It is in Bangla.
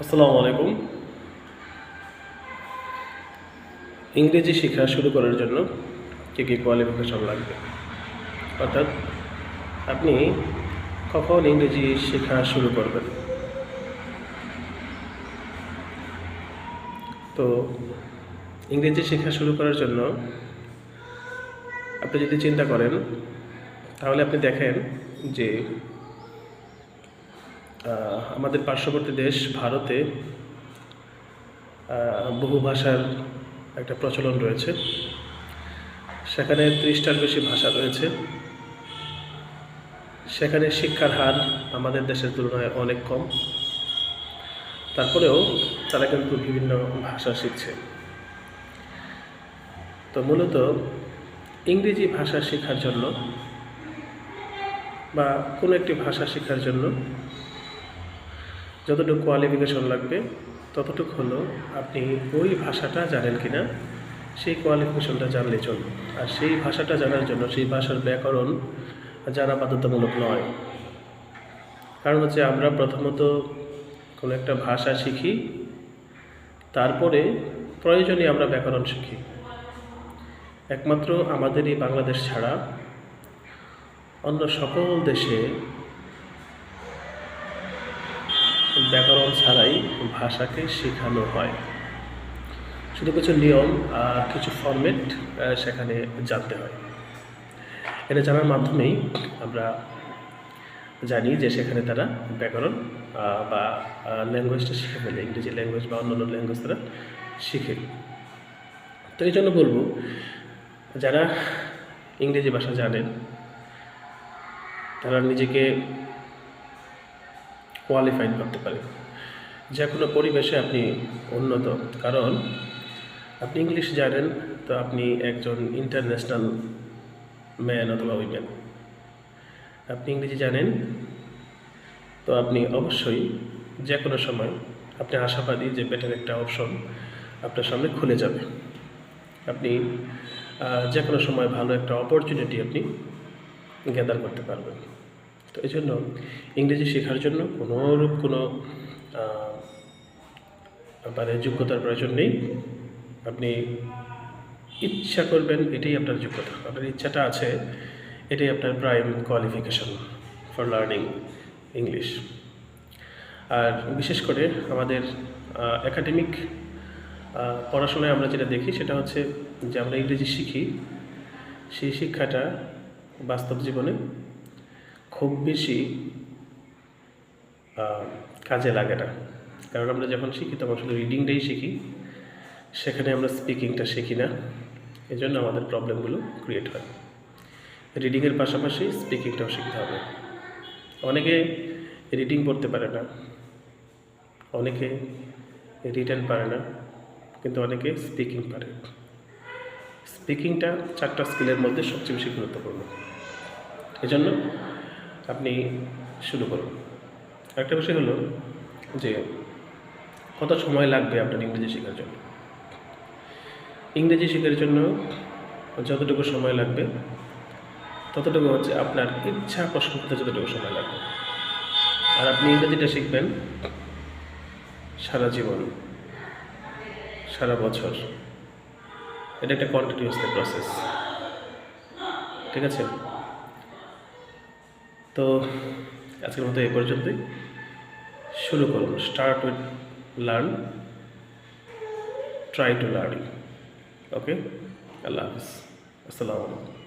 আসসালামু আলাইকুম। ইংরেজি শেখা শুরু করার জন্য কী কী কোয়ালিফিকেশন লাগবে? অর্থাৎ আপনি কখন ইংরেজি শেখা শুরু করবেন? তো ইংরেজি শেখা শুরু করার জন্য আপনি যদি চিন্তা করেন, তাহলে আপনি দেখেন যে আমাদের পার্শ্ববর্তী দেশ ভারতে বহু ভাষার একটা প্রচলন রয়েছে। সেখানে ত্রিশটার বেশি ভাষা রয়েছে। সেখানে শিক্ষার হার আমাদের দেশের তুলনায় অনেক কম। তারপরেও তারা কিন্তু বিভিন্ন ভাষা শিখছে। তো মূলত ইংরেজি ভাষা শেখার জন্য বা কোনো একটি ভাষা শেখার জন্য যতটুকু কোয়ালিফিকেশন লাগবে, ততটুকু হলো আপনি ওই ভাষাটা জানেন কি না সেই কোয়ালিফিকেশনটা জানলে চলবে। আর সেই ভাষাটা জানার জন্য সেই ভাষার ব্যাকরণ জানা বাধ্যতামূলক নয়। কারণ হচ্ছে আমরা প্রথমত কোনো একটা ভাষা শিখি, তারপরে প্রয়োজনে আমরা ব্যাকরণ শিখি। একমাত্র আমাদের এই বাংলাদেশ ছাড়া অন্য সকল দেশে ব্যাকরণ ছাড়াই ভাষাকে শেখানো হয়। শুধু কিছু নিয়ম আর কিছু ফরম্যাট সেখানে জানতে হয়। এটা জানার মাধ্যমেই আমরা জানি যে সেখানে তারা ব্যাকরণ বা ল্যাঙ্গুয়েজটা শিখে ফেলে, ইংরেজি ল্যাঙ্গুয়েজ বা অন্যান্য ল্যাঙ্গুয়েজ তারা শিখে। তো এই জন্য বলব, যারা ইংরেজি ভাষা জানেন, তারা নিজেকে কোয়ালিফাইড করতে পারে। যে কোনো পরিবেশে আপনি উন্নত। কারণ আপনি ইংলিশ জানেন, তো আপনি একজন ইন্টারন্যাশনাল ম্যান অথবা উইম্যান আপনি ইংরেজি জানেন, তো আপনি অবশ্যই যে কোনো সময় আপনি আশাবাদী যে বেটার একটা অপশন আপনার সামনে খুলে যাবে। আপনি যে কোনো সময় ভালো একটা অপরচুনিটি আপনি গ্যাদার করতে পারবেন। তো এই জন্য ইংরেজি শেখার জন্য কোনোরূপ কোনো মানে যোগ্যতার প্রয়োজন নেই। আপনি ইচ্ছা করবেন এটাই আপনার যোগ্যতা। আপনার ইচ্ছাটা আছে, এটাই আপনার prime qualification for learning English আর বিশেষ করে আমাদের একাডেমিক পড়াশোনায় আমরা যেটা দেখি সেটা হচ্ছে যে আমরা ইংরেজি শিখি, সেই শিক্ষাটা বাস্তব জীবনে খুব বেশি কাজে লাগে না। কারণ আমরা যখন শিখি তখন শুধু রিডিংটাই শিখি, সেখানে আমরা স্পিকিংটা শিখি না। এই জন্য আমাদের প্রবলেমগুলো ক্রিয়েট হয়। রিডিংয়ের পাশাপাশি স্পিকিংটাও শিখতে হবে। অনেকে রিডিং পড়তে পারে না। অনেকে রিটার্ন পারে না, কিন্তু অনেকে স্পিকিং পারে। স্পিকিংটা চারটা স্কিলের মধ্যে সবচেয়ে বেশি গুরুত্বপূর্ণ। এজন্য আপনি শুরু করুন। একটা বিষয় হলো যে কত সময় লাগবে আপনার ইংরেজি শেখার জন্য? ইংরেজি শেখার জন্য যতটুকু সময় লাগবে, ততটুকু হচ্ছে আপনার ইচ্ছা পোষণ করতে যতটুকু সময় লাগবে। আর আপনি ইংরেজিটা শিখবেন সারা জীবন, সারা বছর। এটা একটা কন্টিনিউসলি প্রসেস ঠিক আছে? তো আজকের মতো এ পর্যন্তই। শুরু করুন start with learn try to learning okay আল্লাহ হাফিজ আসসালামু আলাইকুম